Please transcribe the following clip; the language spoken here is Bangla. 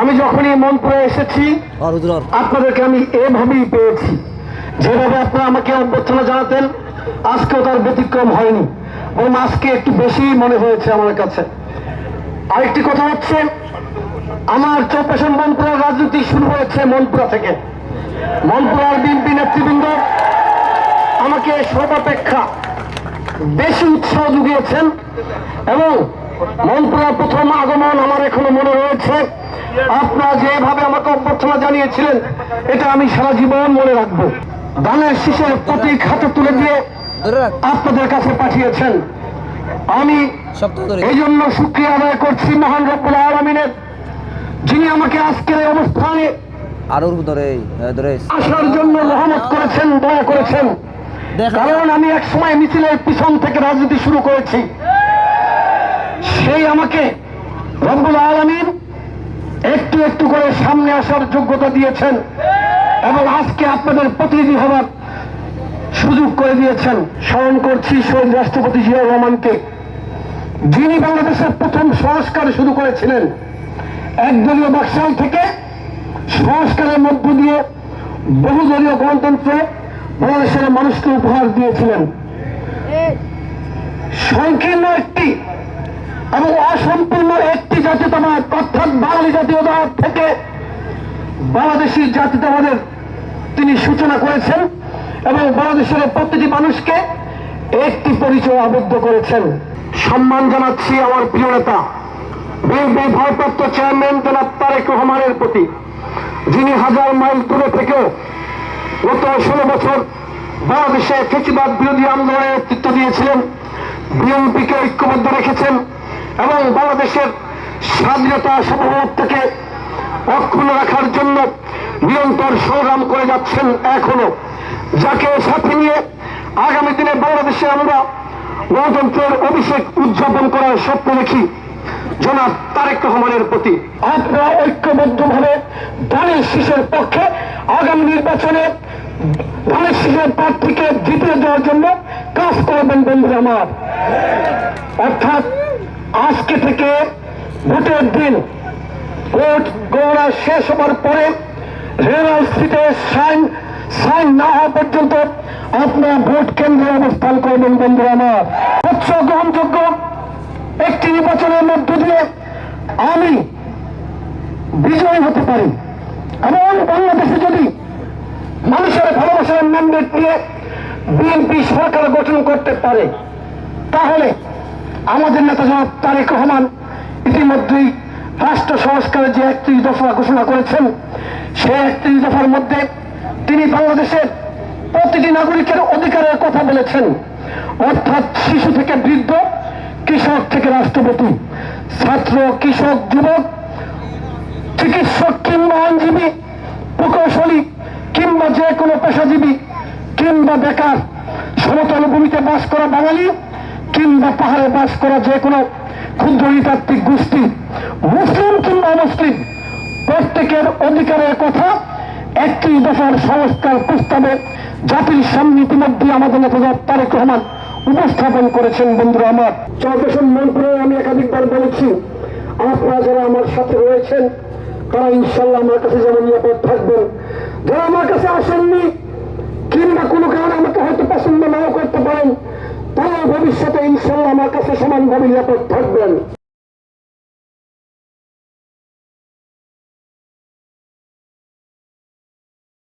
আমি যখনই মনপুরে এসেছি আপনাদেরকে আমি এভাবেই পেয়েছি। যেভাবে আপনারা আমাকে অভ্যর্থনা জানাতেন আজকেও তার ব্যতিক্রম হয়নি। এবং আজকে একটু বেশি মনে হয়েছে আমার কাছে। আরেকটি কথা হচ্ছে আমার চৌপাশন মনপুরার রাজনীতি শুরু হয়েছে মনপুরা থেকে। মনপুরার বিএনপি নেতৃবৃন্দ আমাকে সর্বাপেক্ষা বেশি উৎসাহ জুগিয়েছেন এবং মনপুরার প্রথম আগমন আমার এখনও মনে রয়েছে। আপনারা যেভাবে আমাকে অভ্যর্থনা জানিয়েছিলেন এটা আমি সারা জীবন মনে রাখব। ধানের শীষের প্রতীক হাতে তুলে দিয়ে আপনাদের কাছে পাঠিয়েছেন। আমি এই জন্য শুক্রিয়া আদায় করছি মহান রব্বুল আলমিনের যিনি আমাকে আজকের এই অবস্থানে ধরে ধরে। আসার জন্য রহমত করেছেন দয়া করেছেন। কারণ আমি এক সময় মিছিলের পিছন থেকে রাজনীতি শুরু করেছি। সেই আমাকে রব্বুল আলমিন একটু একটু করে সামনে আসার যোগ্যতা দিয়েছেন এবং আজকে আপনাদের প্রতিনিধি হবার সুযোগ করে দিয়েছেন। স্মরণ করছি শহীদ রাষ্ট্রপতি জিয়াউর রহমানকে। যিনি বাংলাদেশের প্রথম সংস্কার শুরু করেছিলেন একদলীয় বাকশাল থেকে সংস্কারের মধ্য দিয়ে বহুদলীয় গণতন্ত্রে বাংলাদেশের মানুষকে উপহার দিয়েছিলেন। সংকীর্ণ একটি এবং অসম্পূর্ণ একটি জাতীয়তাবাদ, অর্থাৎ বাঙালি জাতীয়তাবাদ থেকে বাংলাদেশি জাতীয়তাবাদের তিনি সূচনা করেছেন এবং বাংলাদেশের প্রতিটি মানুষকে একটি পরিচয় আবদ্ধ করেছেন। সম্মান জানাচ্ছি আমার প্রিয় নেতা ভারপ্রাপ্ত চেয়ারম্যান জনাব তারেক রহমানের প্রতি, যিনি হাজার মাইল দূরে থেকেও গত ষোলো বছর বাংলাদেশে ফেসিবাদ বিরোধী আন্দোলনের নেতৃত্ব দিয়েছিলেন, বিএনপিকে ঐক্যবদ্ধ রেখেছেন। এবং বাংলাদেশের স্বাধীনতা সার্বভৌমত্বকে অক্ষুণ্ণ রাখার জন্য নিরন্তর সংগ্রাম করে যাচ্ছেন এখনও। যাকে সাথে নিয়ে আগামী দিনে বাংলাদেশে আমরা গণতন্ত্রের অভিষেক উদযাপন করার স্বপ্ন দেখি, জনাব তারেক রহমানের প্রতি। আপনারা ঐক্যবদ্ধভাবে ধানের শীষের পক্ষে আগামী নির্বাচনে ধানের শীষের প্রার্থীকে জিতে দেওয়ার জন্য কাজ করবেন বন্ধুরা আমার। অর্থাৎ আজকে থেকে ভোটের দিন। ভোট গণনা শেষ হবার পরে রেলওয়ে সিটে সাইন সাইন না হওয়া পর্যন্ত আপনার ভোট কেন্দ্রে অবস্থান করবেন বন্ধুরা আমার। স্বচ্ছ গ্রহণযোগ্য একটি নির্বাচনের মধ্য দিয়ে আমি বিজয়ী হতে পারি। এবং বাংলাদেশে যদি মানুষের ভালোবাসার ম্যান্ডেট নিয়ে বিএনপি সরকার গঠন করতে পারে, তাহলে আমাদের নেতা জনাব তারেক রহমান ইতিমধ্যেই রাষ্ট্র সংস্কারের যে একত্রিশ দফা ঘোষণা করেছেন, সেই একত্রিশ দফার মধ্যে তিনি বাংলাদেশের প্রতিটি নাগরিকের অধিকারের কথা বলেছেন। অর্থাৎ শিশু থেকে বৃদ্ধ, কৃষক থেকে রাষ্ট্রপতি, ছাত্র, কৃষক, যুবক, চিকিৎসক কিংবা আইনজীবী, প্রকৌশলী কিংবা যে কোনো পেশাজীবী কিংবা বেকার, সমতল ভূমিতে বাস করা বাঙালি কিংবা পাহাড়ে বাস করা যে কোনো ক্ষুদ্র নৃতাত্ত্বিক গোষ্ঠী, মুসলিম কিংবা মুসলিম প্রত্যেকের অধিকারের কথা একটি দফার সংস্কার প্রস্তাবে জাতির সামনে ইতিমধ্যে আমাদের নেতা তারেক রহমান উপস্থাপন করেছেন বন্ধুরা আমার। চরপেশন মন্ত্রে আমি একাধিকবার বলেছি, আপনারা যারা আমার সাথে রয়েছেন, তারা ইনশাল্লাহ আমার কাছে যেমন নিরাপদ থাকবেন। যারা আমার কাছে আসেননি, কিংবা কোনো কারণে আমাকে হয়তো পছন্দ নাও করতে পারেন তারা ভবিষ্যতে ইনশাল্লাহ আমার কাছে সমানভাবে নিরাপদ থাকবেন।